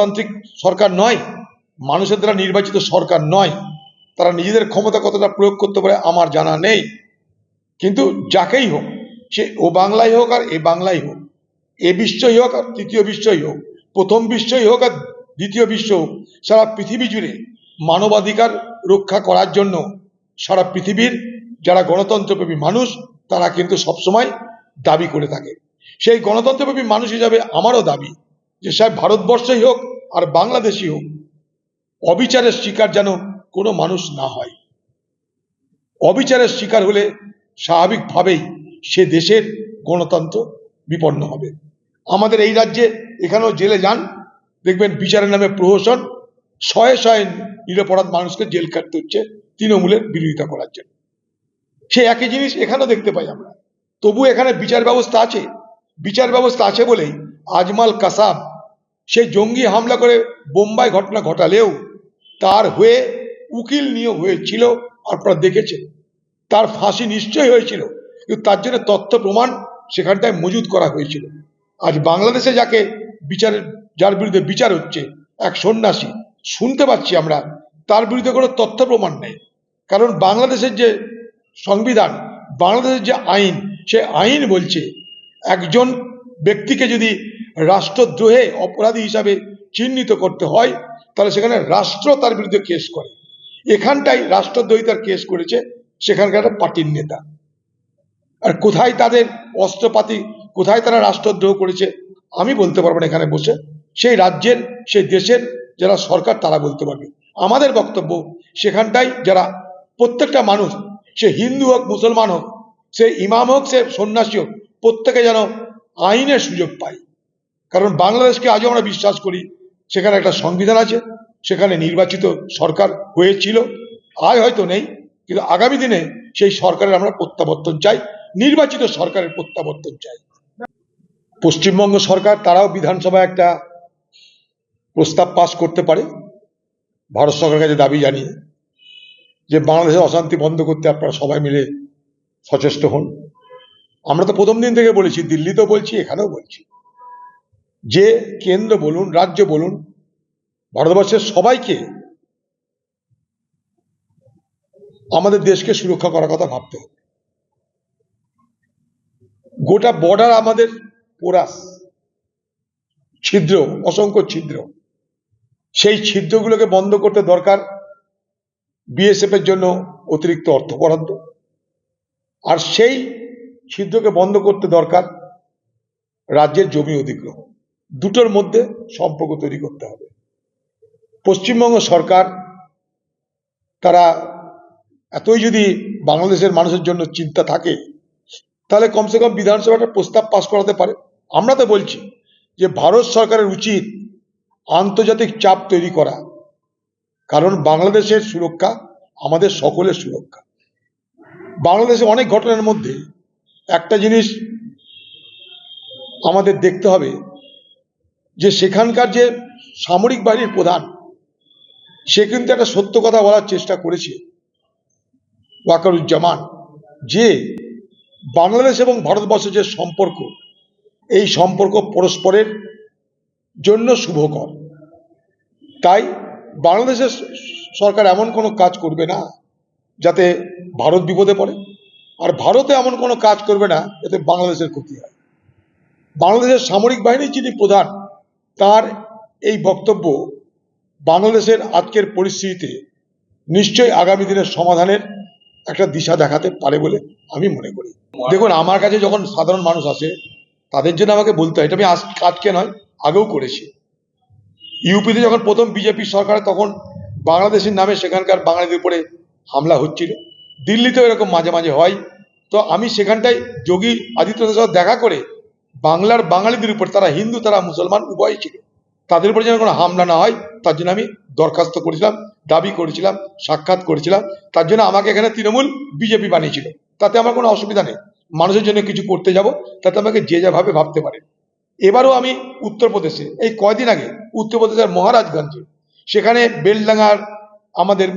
তান্ত্রিক সরকার নয়, মানুষের দ্বারা নির্বাচিত সরকার নয়, তারা নিজেদের ক্ষমতা কতটা প্রয়োগ করতে পারে আমার জানা নেই। কিন্তু যাকেই হোক, সে ও বাংলায় হোক আর এ বাংলায় হোক, এ বিশ্বই হোক আর তৃতীয় বিশ্বই হোক, প্রথম বিশ্বই হোক আর দ্বিতীয় বিশ্ব হোক, সারা পৃথিবী জুড়ে মানবাধিকার রক্ষা করার জন্য সারা পৃথিবীর যারা গণতন্ত্রপ্রেমী মানুষ, তারা কিন্তু সবসময় দাবি করে থাকে। সেই গণতন্ত্রপ্রেমী মানুষ হিসাবে আমারও দাবি যে সাহেব ভারতবর্ষই হোক আর বাংলাদেশই হোক, অবিচারের শিকার যেন কোনো মানুষ না হয়। অবিচারের শিকার হলে স্বাভাবিকভাবেই সে দেশের গণতন্ত্র বিপন্ন হবে। আমাদের এই রাজ্যে এখানেও জেলে যান, দেখবেন বিচারের নামে প্রহসন, শয়ে শয়ে নিরপরাধ মানুষকে জেল কাটতে হচ্ছে তৃণমূলের বিরোধিতা করার জন্য। সে একই জিনিস এখানেও দেখতে পাই আমরা। তবু এখানে বিচার ব্যবস্থা আছে। বিচার ব্যবস্থা আছে বলেই আজমাল কাসাব সে জঙ্গি হামলা করে বোম্বাই ঘটনা ঘটালেও তার হয়ে উকিল নিয়োগ হয়েছিল, আপনারা দেখেছেন। তার ফাঁসি নিশ্চয়ই হয়েছিল, কিন্তু তার জন্য তথ্য প্রমাণ সেখানটায় মজুদ করা হয়েছিল। আজ বাংলাদেশে যাকে বিচারের যার বিরুদ্ধে বিচার হচ্ছে, এক সন্ন্যাসী, শুনতে পাচ্ছি আমরা, তার বিরুদ্ধে কোনো তথ্য প্রমাণ নেই। কারণ বাংলাদেশের যে সংবিধান, বাংলাদেশের যে আইন, সে আইন বলছে, একজন ব্যক্তিকে যদি রাষ্ট্রদ্রোহে অপরাধী হিসাবে চিহ্নিত করতে হয়, তাহলে সেখানে রাষ্ট্র তার বিরুদ্ধে কেস করে। এখানটাই রাষ্ট্রদ্রোহিতার কেস করেছে, সেখানকার পার্টির নেতা। আর কোথায় তাদের অস্ত্রপাতি, কোথায় তারা রাষ্ট্রদ্রোহ করেছে, আমি বলতে পারব না এখানে বসে। সেই রাজ্যের, সেই দেশের যারা সরকার, তারা বলতে পারবে। আমাদের বক্তব্য সেখানটাই যারা প্রত্যেকটা মানুষ, সে হিন্দু হোক, মুসলমান হোক, সে ইমাম হোক, সে সন্ন্যাসী হোক, প্রত্যেকে যেন আইনের সুযোগ পায়। কারণ বাংলাদেশকে আজও আমরা বিশ্বাস করি, সেখানে একটা সংবিধান আছে, সেখানে নির্বাচিত সরকার হয়েছিল, আজ হয়তো নেই, কিন্তু আগামী দিনে সেই সরকারের আমরা প্রত্যাবর্তন চাই, নির্বাচিত সরকারের প্রত্যাবর্তন চাই। পশ্চিমবঙ্গ সরকার, তারাও বিধানসভায় একটা প্রস্তাব পাশ করতে পারে, ভারত সরকারের কাছে দাবি জানিয়ে, যে বাংলাদেশের অশান্তি বন্ধ করতে আপনারা সবাই মিলে সচেষ্ট হন। আমরা তো প্রথম দিন থেকে বলেছি, দিল্লিতেও বলছি, এখানেও বলছি। যে কেন্দ্র বলুন, রাজ্য বলুন, ভারতবর্ষের সবাইকে আমাদের দেশকে সুরক্ষা করার কথা ভাবতে হবে। গোটা বর্ডার আমাদের পোরাস, ছিদ্র, অসংখ্য ছিদ্র। সেই ছিদ্রগুলোকে বন্ধ করতে দরকার বিএসএফ এর জন্য অতিরিক্ত অর্থ বরাদ্দ। আর সেই ছিদ্রকে বন্ধ করতে দরকার রাজ্যের জমি অধিগ্রহণ। দুটোর মধ্যে সম্পর্ক তৈরি করতে হবে। পশ্চিমবঙ্গ সরকার তারা এতই যদি বাংলাদেশের মানুষের জন্য চিন্তা থাকে, তাহলে কমসে কম বিধানসভাটা প্রস্তাব পাশ করাতে পারে। আমরা তো বলছি যে ভারত সরকারের উচিত আন্তর্জাতিক চাপ তৈরি করা, কারণ বাংলাদেশের সুরক্ষা আমাদের সকলের সুরক্ষা। বাংলাদেশে অনেক ঘটনার মধ্যে একটা জিনিস আমাদের দেখতে হবে যে সেখানকার যে সামরিক বাহিনীর প্রধান, সে কিন্তু একটা সত্য কথা বলার চেষ্টা করেছে, ওয়াকারুজ্জামান, যে বাংলাদেশ এবং ভারতবর্ষের যে সম্পর্ক, এই সম্পর্ক পরস্পরের জন্য শুভকর। তাই বাংলাদেশের সরকার এমন কোনো কাজ করবে না, যাতে ভারত বিপদে পড়ে, আর ভারতে এমন কোনো কাজ করবে না, যাতে বাংলাদেশের ক্ষতি হয়। বাংলাদেশের সামরিক বাহিনীর যিনি প্রধান তার এই বক্তব্য বাংলাদেশের আজকের পরিস্থিতিতে নিশ্চয়ই আগামী দিনের সমাধানের একটা দিশা দেখাতে পারে বলে আমি মনে করি। দেখুন, আমার কাছে যখন সাধারণ মানুষ আসে, তাদের জন্য আমাকে বলতে হয়, এটা আমি আজ আজকে নয়, আগেও করেছি। ইউপিতে যখন প্রথম বিজেপি সরকার, তখন বাংলাদেশের নামে সেখানকার বাঙালিদের উপরে হামলা হচ্ছিল। দিল্লিতেও এরকম মাঝে মাঝে হয়। তো আমি সেখানটায় যোগী আদিত্যনাথের সাথে দেখা করে বাংলার বাঙালিদের উপর, তারা হিন্দু, তারা মুসলমান, উভয়ই ছিল। তাদের উপরে যেন কোনো হামলা না হয়, তার জন্য আমি দরখাস্ত করেছিলাম, দাবি করেছিলাম, সাক্ষাৎ করেছিলাম। তার জন্য আমাকে এখানে তৃণমূল, বিজেপি বানিয়েছিল। তাতে আমার কোনো অসুবিধা নেই। মানুষের জন্য কিছু করতে যাব, তাতে আমাকে যে যাভাবে ভাবতে পারে। এবারও আমি উত্তরপ্রদেশে, এই কয়দিন আগে উত্তরপ্রদেশের মহারাজগঞ্জে, সেখানে বেলডাঙ্গার আমাদের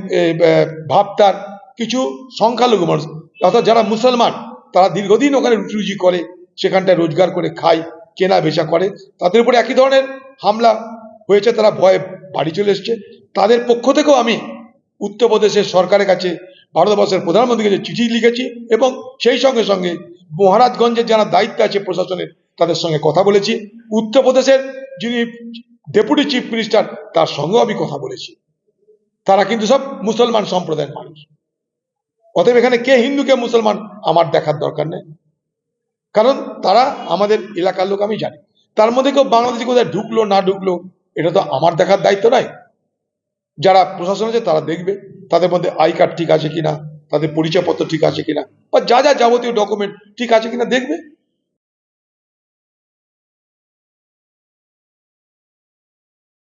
ভাবতার কিছু সংখ্যালঘু মানুষ, অর্থাৎ যারা মুসলমান, তারা দীর্ঘদিন ওখানে রুটি রুজি করে সেখানটায় রোজগার করে খায়, কেনা বেচা করে। তাদের উপরে একই ধরনের হামলা হয়েছে, তারা ভয়ে বাড়ি চলে এসছে। তাদের পক্ষ থেকেও আমি উত্তরপ্রদেশের সরকারের কাছে, ভারতবর্ষের প্রধানমন্ত্রীর কাছে চিঠি লিখেছি এবং সেই সঙ্গে সঙ্গে মহারাজগঞ্জের যারা দায়িত্ব আছে প্রশাসনের, তাদের সঙ্গে কথা বলেছি। উত্তরপ্রদেশের যিনি ডেপুটি চিফ মিনিস্টার, তার সঙ্গেও আমি কথা বলেছি। তারা কিন্তু সব মুসলমান সম্প্রদায়ের মানুষ। অতএব এখানে কে হিন্দু কে মুসলমান, আমার দেখার দরকার নেই। কারণ তারা আমাদের এলাকার লোক, আমি জানি। তার মধ্যে কেউ বাংলাদেশে কোথায় ঢুকলো, না ঢুকলো, এটা তো আমার দেখার দায়িত্ব নাই যারা প্রশাসন আছে, তারা দেখবে, তাদের মধ্যে আই কার্ড ঠিক আছে কিনা, তাদের পরিচয়পত্র ঠিক আছে কিনা, বা যা যা যাবতীয় ডকুমেন্ট ঠিক আছে কিনা দেখবে।